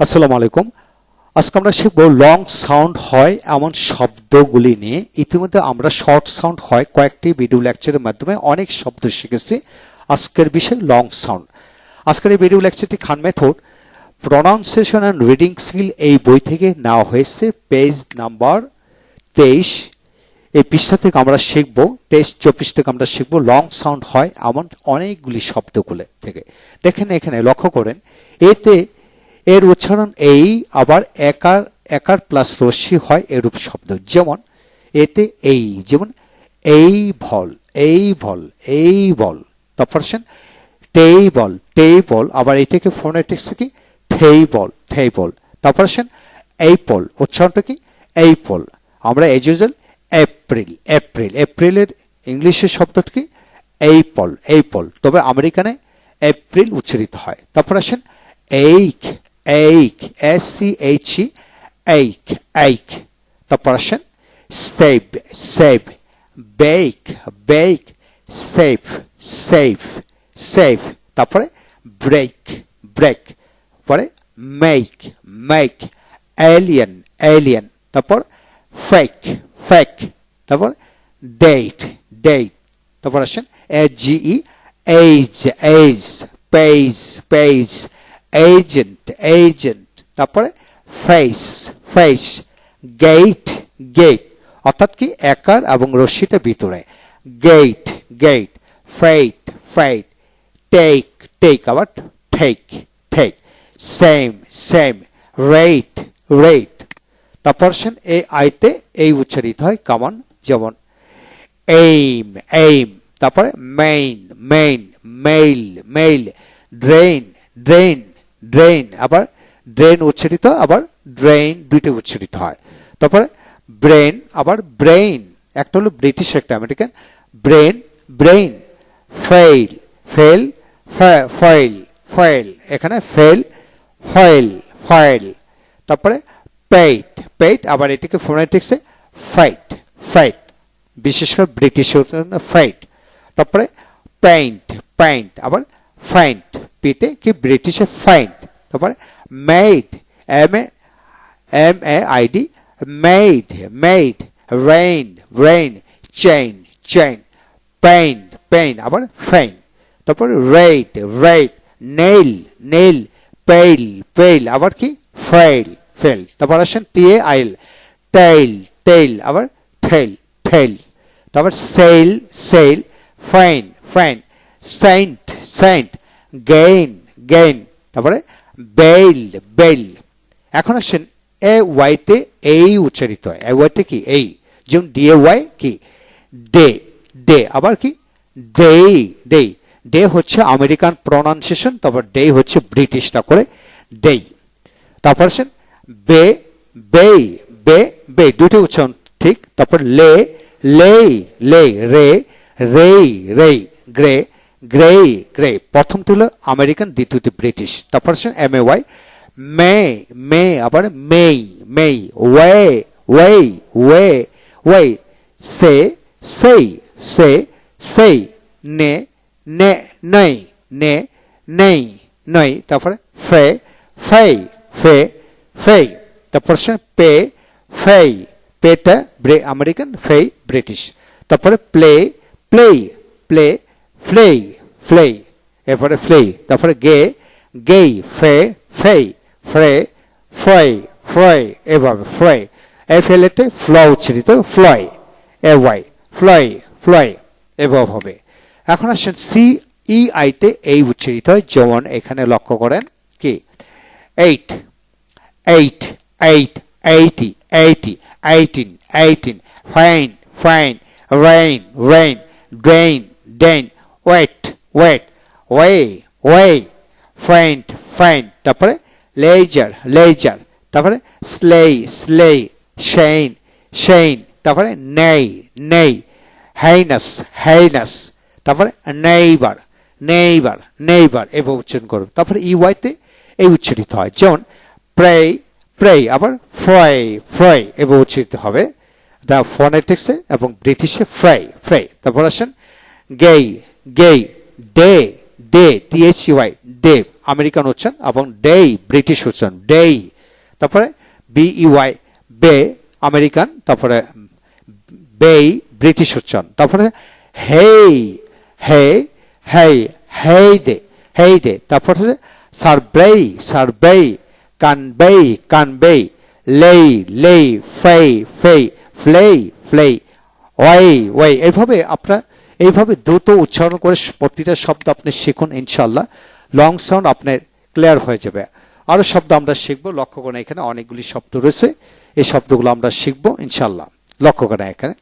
আসসালামু আলাইকুম। আজকে আমরা শিখব লং সাউন্ড হয় এমন শব্দগুলি নিয়ে। ইতিমধ্যে আমরা শর্ট সাউন্ড হয় কয়েকটি ভিডিও লেকচারের মাধ্যমে অনেক শব্দ শিখেছি। আজকের বিষয় লং সাউন্ড আজকের এই ভিডিও লেকচারটি Khan method. Pronunciation and reading skill এই বই থেকে নেওয়া হয়েছে। পেজ নাম্বার তেইশ। এই পৃষ্ঠা থেকে আমরা শিখব, তেইশ, চব্বিশ থেকে আমরা শিখব লং সাউন্ড হয় এমন অনেকগুলি শব্দগুলো থেকে। দেখেন এখানে লক্ষ্য করেন, এতে এর উচ্চারণ এই, আবার একার একার প্লাস রশ্মি হয় এরূপ শব্দ। যেমন, এতে এই, যেমন, এই ভল এই ভল এই বল। তারপর টেই বল টেই বল, আবার এটাকে ফোনেটিক্স কি? ঠেই বল ঠেই বল। তারপর এই পল, উচ্চারণটা কি? এই পল। আমরা এজ ইউজুয়াল এপ্রিল এপ্রিল। এপ্রিলের ইংলিশের শব্দটা কি? এই পল এই পল। তবে আমেরিকানে এপ্রিল উচ্চারিত হয়। তারপর আসেন এইক এইচ ই এইক এইক তারপর আসেন save save bake bake save save save তারপরে ব্রেক ব্রেক পরে মেক মেক এলিয়ান এলিয়ান তারপর ফেক ফেক তারপর ডেট ডেট তারপর আসেন A G E age age page page agent agent তারপরে ফেস ফেস গেট গেট অর্থাৎ কি? একার এবং রশ্মিটা ভিতরে। Gate gate freight freight take take আবার ঠেক ঠেক সেম সেম রেট রেট তারপর সেন এই আইতে এই উচ্চারিত হয় কামন যেমন এইম এইম তারপরে main main mail mail drain drain drain আবার ড্রেন উচ্চারিত আবার ড্রেইন দুইটা উচ্চারিত হয়। তারপরে ব্রেন আবার ব্রেইন একটা হলো ব্রিটিশ একটা American brain brain fail fail foil foil এখানে ফেল ফয়েল ফয়েল তারপরে পেইট পেইট আবার এটিকে ফোনেটিক্সে ফাইট ফাইট বিশেষ করে ব্রিটিশ ফাইট তারপরে পেইন্ট পেইন্ট আবার ফাইন্ট পিতে কি ব্রিটিশে ফাইন্ট তারপরে made M A M A I D maid maid rain rain chain chain pain pain আবার ফেইন তারপর raid raid nail nail pale pale আবার কি ফেল ফেল তারপর আসেন টিএ আইল টেইল টেইল আবার ঠেল ঠেল তারপর sale sale fine fine saint saint gain gain তারপরে বেল বেল এখন আসেন এ ওয়াইতে এই উচ্চারিত হয় এ ওয়াইতে কি? এই। যেমন ডি এ ওয়াই কি? ডে ডে আবার কি? ডে ডে ডে হচ্ছে আমেরিকান প্রনাউন্সিয়েশন তারপর ডে হচ্ছে ব্রিটিশটা করে ডে তারপর আসেন বে বে বে বে। দুটি উচ্চারণ ঠিক। তারপর লে লে লে, রে রে রে গ্রে। গ্রে গ্রে প্রথমটি হলো আমেরিকান দ্বিতীয়টি ব্রিটিশ তারপর আসেন এম এ ওয়াই মে মে আবার may may way way way way say say say say নে নে নেই নে নেই নই তারপরে ফে ফে ফে ফে তারপর সে পে ফেই পেটা ব্রে আমেরিকান ফেই ব্রিটিশ তারপরে play play play flay flay এরপরে ফ্লে তারপরে গে, গেই, ফে, ফেই, ফ্রে ফ্রয় ফ্রয়, এভাবে ফ্রয়। এ ফেলেতে ফ্ল উচ্চারিত, ফ্লয় এ ওয়াই ফ্লয় ফ্লয়, এভাবে হবে। এখন আসেন সি ই আইতে এই উচ্চারিত হয়, যেমন এখানে লক্ষ্য করেন কি? Eight eight eight, eighty eighty, eighteen eighteen, fine fine, rain rain, drain deign wait. Wait way way faint faint তারপরে লেজার লেজার তারপরে স্লে স্লে শেইন শেইন তারপরে নেই নেই. হাইনাস হাইনাস তারপরে নেইবার নেইবার নেইবার এভাবে উচ্চারণ করবে। তারপরে ই ওয়াইতে এই উচ্চারিত হয়। যেমন প্রে প্রে আবার ফ্রয় ফ্রয় এভাবে উচ্চারিত হবে। দ্য ফোনেটিক্সে এবং ব্রিটিশে ফ্রাই ফ্রাই তারপর আসেন gay gay day day T H Y day American উচ্চারণ এবং ডেই ব্রিটিশ উচ্চারণ ডেই তারপরে বিইওয়াই বে, আমেরিকান, তারপরে বেই, ব্রিটিশ উচ্চারণ। তারপরে হেই হে হেই হেই দে হেই দে। তারপরে হচ্ছে সারব্রেই সারব্রেই কানবেই কানবেই lay lay, fay fay, flay flay, why why. এইভাবে আপনার এইভাবে দ্রুত উচ্চারণ করে প্রতিটা শব্দ আপনি শিখুন ইনশাল্লাহ লং সাউন্ড আপনার ক্লিয়ার হয়ে যাবে। আরও শব্দ আমরা শিখব। লক্ষ্য করে এখানে অনেকগুলি শব্দ রয়েছে। এই শব্দগুলো আমরা শিখব ইনশাল্লাহ লক্ষ্য করে এখানে।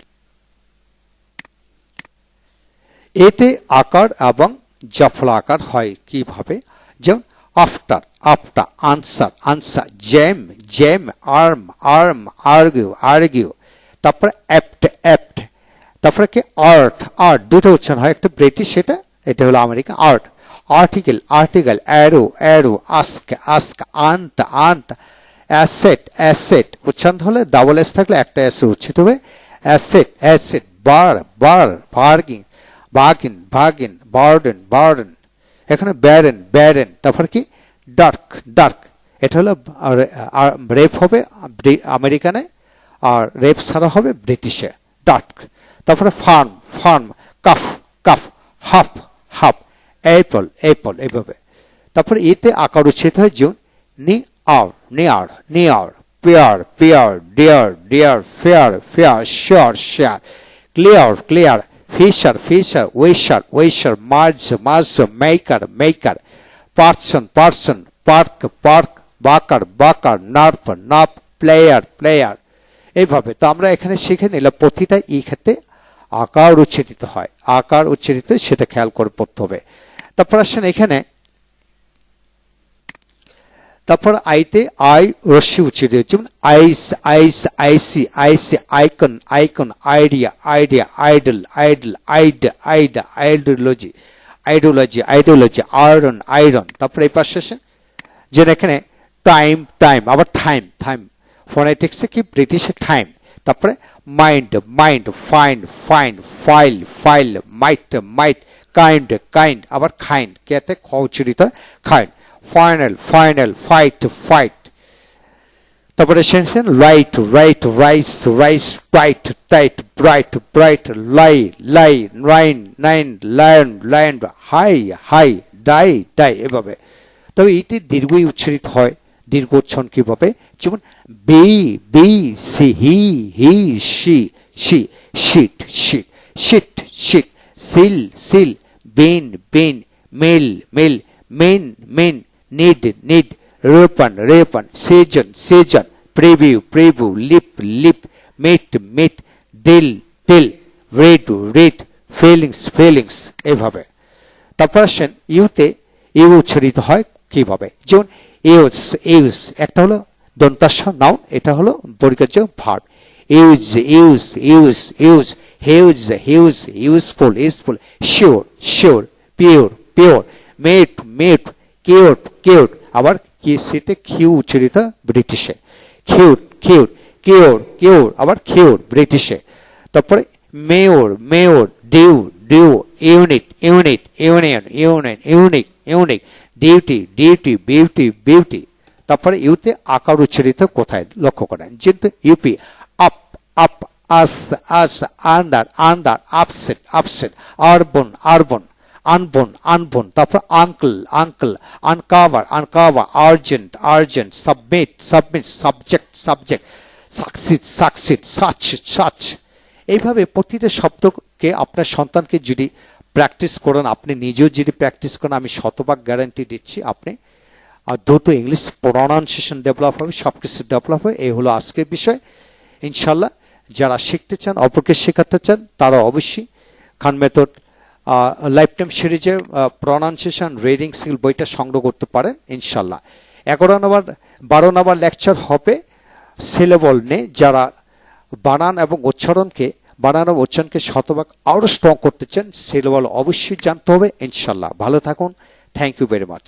এতে আকার এবং জফলা আকার হয় কীভাবে? যেমন after after answer answer jam jam arm arm argue argue তারপরে অ্যাপ্ট অ্যাপ্ট তারপরে কি আর্ট আর্ট দুটো উচ্চারণ হয়, একটা ব্রিটিশ সেটা, এটা হলো America art article article arrow arrow ask ask aunt aunt asset asset উচ্চারণ হলে ডাবল এস থাকলে একটা এস উচ্চিত হবে asset asset bar bar bargain bargain bargain burden burden এখানে ব্যারেন ব্যারেন তারপর কি ডার্ক ডার্ক এটা হলো রেপ হবে আমেরিকানে আর রেপ ছাড়া হবে ব্রিটিশে ডার্ক তারপরে farm farm, calf calf, half half apple apple এইভাবে। তারপরে এতে আকার উচ্ছেদ হয় যেমন নি আর near near pair pair, dear dear, fair fair share share, clear clear, fisher fisher ওয়েশার ওয়েশার merge merge, maker maker, person person, park park, বাকার বাকার, নার্প নাপ প্লেয়ার প্লেয়ার, এইভাবে। তো আমরা এখানে শিখে নিলাম প্রতিটা ই ক্ষেত্রে আকার উচ্চারিত হয়। আকার উচ্চারিত সেটা খেয়াল করে পড়তে হবে। তারপর আসেন এখানে। তারপর আইতে আই রশ্মি উচ্চারিত যেমন ice ice, icy icy, icon icon, idea idea, idol idol, I'd I'd ideology ideology ideology iron iron. তারপর এই পাশে আসেন। যেন এখানে টাইম টাইম, আবার টাইম টাইম। ফোনেটিক্সে কি? ব্রিটিশের টাইম। তারপরে mind mind find find file file might might kind kind আবার খাইন্ড কেতে খ উচ্চারিত kind final final fight fight তারপরে সেন্সেন right right rice rice tight tight bright bright lie lie রাইন nine lion lion high high die die এভাবে। তবে এটি দীর্ঘই উচ্চারিত হয়, দীর্ঘ উচ্চারণ কীভাবে? যেমন bee bee sea he he sea sea sheet sheet sheet sheet seal seal bean bean meal meal mean mean need need reopen reopen season season preview preview lip lip meet meet deal deal read read feelings feelings এভাবে তারপর আসেন ইউতে you উচ্চারিত হয় কীভাবে যেমন use use একটা হলো দন্তাস noun এটা হলো পরিকার্য verb use use use use huge huge useful useful sure sure pure pure মেট মেট কিউট কিউট আবার কি সেটা কিউ উচ্চারিত ব্রিটিশে। কিউট কিউট কিউর কিউর আবার কিউর ব্রিটিশে। তারপরে mayor mayor dew dew unit unit union union unique unique duty duty beauty beauty তারপরে ইউতে আকার উচ্চারিত কোথায়? লক্ষ্য করেন। যেহেতু U P, up up, us us, under under, upset upset, urban urban, unborn unborn, তারপর uncle uncle, uncover uncover, urgent urgent, submit submit, subject subject succeed succeed such such. এইভাবে প্রতিটা শব্দকে আপনার সন্তানকে যদি প্র্যাকটিস করেন, আপনি নিজেও যদি প্র্যাকটিস করেন, আমি শতভাগ গ্যারান্টি দিচ্ছি, আপনি আর দ্রুত ইংলিশ প্রনাউন্সিয়েশন ডেভেলপ হবে সব কিছু ডেভেলপ হবে, এই হলো আজকের বিষয়। ইনশাল্লাহ যারা শিখতে চান, অপরকে শেখাতে চান, তারা অবশ্যই খান মেথড লাইফ টাইম সিরিজের প্রনাউন্সিয়েশন রিডিং স্কিল বইটা সংগ্রহ করতে পারেন ইনশাল্লাহ এগারো নম্বর, বারো নম্বর লেকচার হবে সিলেবল নিয়ে, যারা বানান এবং উচ্চারণকে, বানান এবং উচ্চারণকে শতভাগ আরও স্ট্রং করতে চান সিলেবল অবশ্যই জানতে হবে ইনশাল্লাহ ভালো থাকুন থ্যাংক ইউ ভেরি মাচ